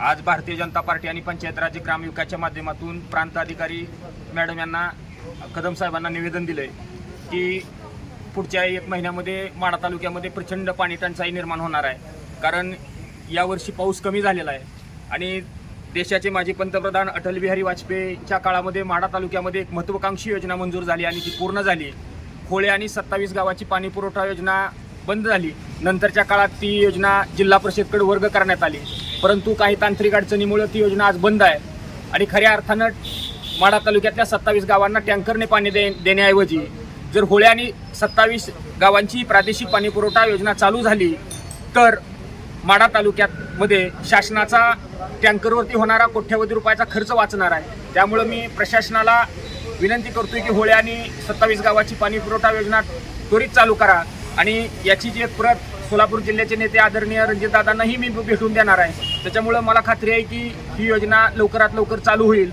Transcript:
आज भारतीय जनता पार्टी आणि पंचायत राज्य ग्रामविकासच्या माध्यमातून प्रांताधिकारी मॅडम यांना कदम साहेबांना निवेदन दिलंय की पुढच्या एक महिन्यामध्ये माडा तालुक्यामध्ये प्रचंड पाणी टंचाई निर्माण होणार आहे. कारण यावर्षी पाऊस कमी झालेला आहे आणि देशाचे माजी पंतप्रधान अटल बिहारी वाजपेयीच्या काळामध्ये माडा तालुक्यामध्ये एक महत्त्वाकांक्षी योजना मंजूर झाली आणि ती पूर्ण झाली. खोळे आणि सत्तावीस गावाची पाणी पुरवठा योजना बंद झाली. नंतरच्या काळात ती योजना जिल्हा परिषदकडे वर्ग करण्यात आली. परंतु काही तांत्रिक अडचणीमुळे ती योजना आज बंद आहे. आणि खऱ्या अर्थानं माढा तालुक्यातल्या सत्तावीस गावांना टँकरने पाणी दे देण्याऐवजी जर होळ्या आणि सत्तावीस गावांची प्रादेशिक पाणी पुरवठा योजना चालू झाली तर माढा तालुक्यामध्ये शासनाचा टँकरवरती होणारा कोट्यवधी रुपयाचा खर्च वाचणार आहे. त्यामुळं मी प्रशासनाला विनंती करतोय की होळ्या आणि सत्तावीस गावाची पाणी पुरवठा योजना त्वरित चालू करा. आणि याची जी एक प्रत सोलापूर जिल्ह्याचे नेते आदरणीय रणजितदादांनाही मी भेटून देणार आहे. त्याच्यामुळं मला खात्री आहे की ही योजना लवकरात लवकर चालू होईल.